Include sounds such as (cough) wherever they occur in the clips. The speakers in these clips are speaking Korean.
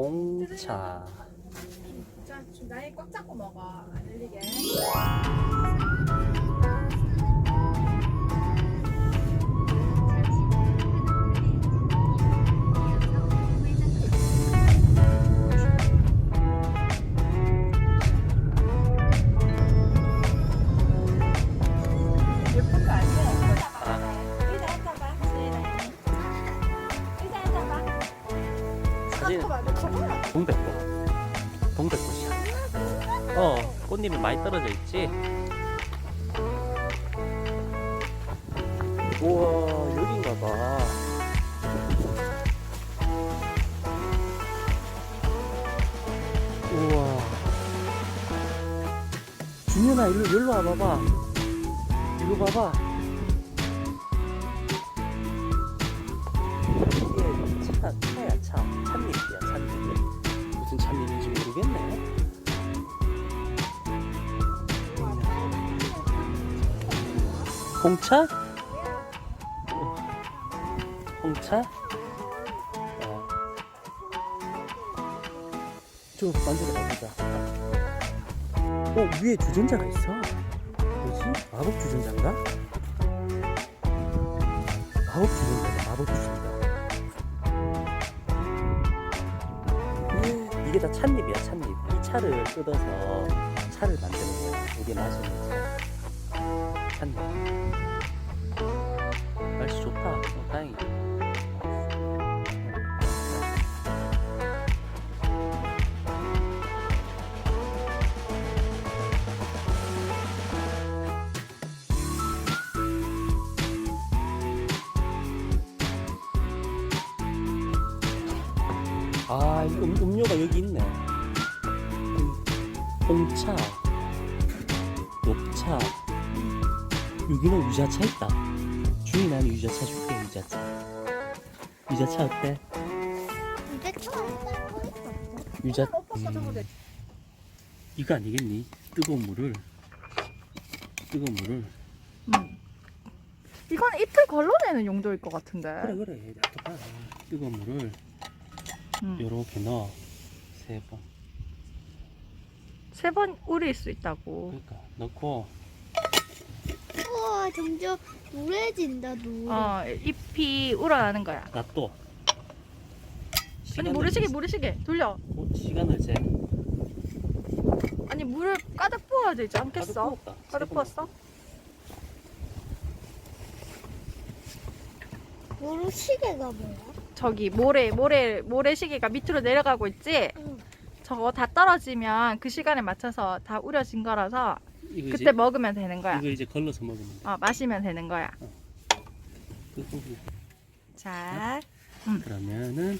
홍차. 자, 나이 꽉 잡고 먹어. 안 흘리게. 동백꽃. 동백꽃이야. 어, 꽃잎이 많이 떨어져 있지? 우와, 여긴가 봐. 우와. 준현아, 일로, 일로 와봐봐. 이거 봐봐. 홍차? 홍차? 어. 좀 만져봐 보자. 어, 위에 주전자가 있어. 뭐지? 마법 주전자인가? 마법 주전자다, 마법 주전자. 이게 다 찻잎이야, 찻잎. 이 차를 뜯어서 차를 만드는 거야. 우리 마시는 차. 찻잎. 날씨 좋다. 어, 다행이다. 아, 이 음, 음료가 여기 있네. 음, 홍차, 녹차, 여기는 유자차 있다. 주인 나는 유자차 줄게, 유자차. 유자차 어때? 유자, 돼. 이거 아니겠니? 뜨거운 물을, 뜨거운 물을. 음. 이건 이틀 걸러내는 용도일 것 같은데. 그래, 그래. 놔둬봐. 뜨거운 물을 음. 요렇게 넣어. 세 번. 세 번 우릴 수 있다고. 그러니까 넣고, 우 와 점점 노래진다 노래. 어, 잎이 우러나는 거야. 놔둬. 아니 시간을- 모래시계 모래시계 돌려. 어, 시간을 재. 아니 물을 가득 부어야 되지 않겠어? 부었다. 가득 세 번. 부었어? 모루 시계가 뭐야? 저기 모래 모래 모래시계가 밑으로 내려가고 있지. 응. 저거 다 떨어지면 그 시간에 맞춰서 다 우려진 거라서 이거 그때 이제, 먹으면 되는 거야. 이거 이제 걸러서 먹으면 돼. 어, 마시면 되는 거야. 끄고. 자, 그러면은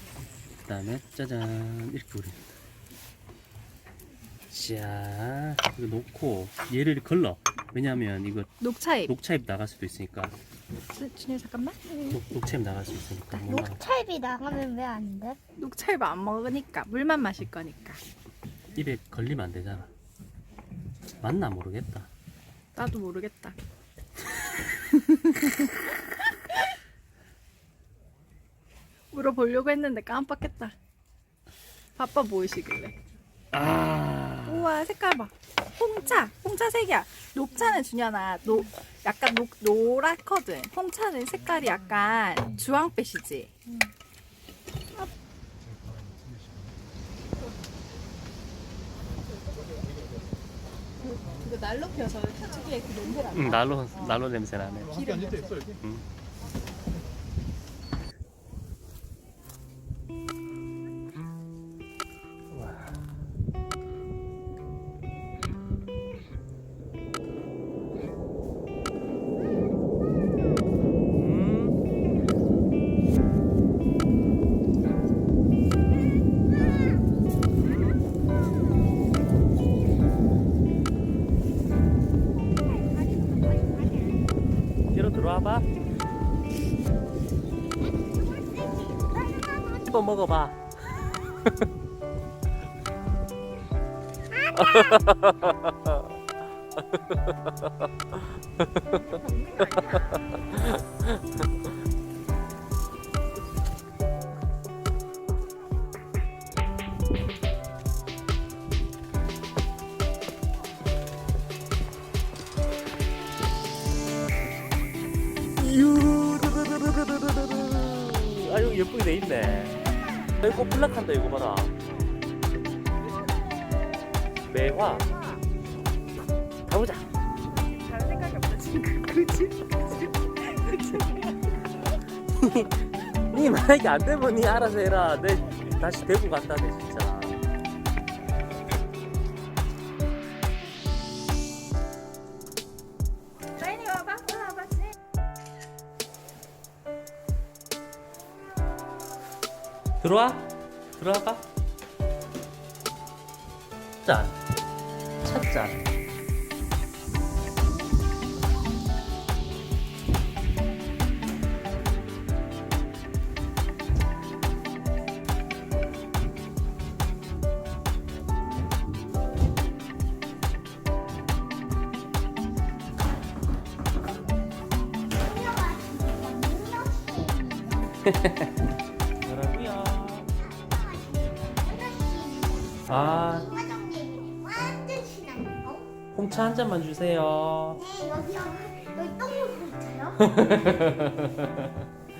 그다음에 짜잔 이렇게 우립니다. 자 이거 놓고 얘를 걸러. 왜냐면 이거 녹차잎. 녹차잎 나갈 수도 있으니까 준이 잠깐만. 녹, 녹차잎 나갈 수 있으니까 못 나가. 녹차입이 나가면 왜 안 돼? 녹차잎 안 먹으니까 물만 마실 거니까. 입에 걸리면 안 되잖아. 맞나 모르겠다. 나도 모르겠다. (laughs) 물어보려고 했는데 깜빡했다. 바빠 보이시길래. 아 우와 색깔 봐. 홍차, 홍차 색이야. 녹차는 준현아, 노 약간 노, 노랗거든. 홍차는 색깔이 약간 주황빛이지. 그 난로 펴서 특유의 그 냄새가 응, 난로 난로 냄새 나네. 기 들어와봐. 또 먹어봐. (laughs) (laughs) 유. 아유 예쁘게 돼 있네. 이거 블락한다 이거 봐라. 매화. 가보자. 다른 생각이 없다 지금. (laughs) 그지? (laughs) 니 만약에 안 되면 니 알아서 해라. 내 다시 대구 간다 내 진짜 들어와? 들어와봐. 짠. 찻잔 (laughs) 아 완전 신나요. 홍차 한 잔만 주세요 네, 여기요. 여기 똥물 있어요. (laughs)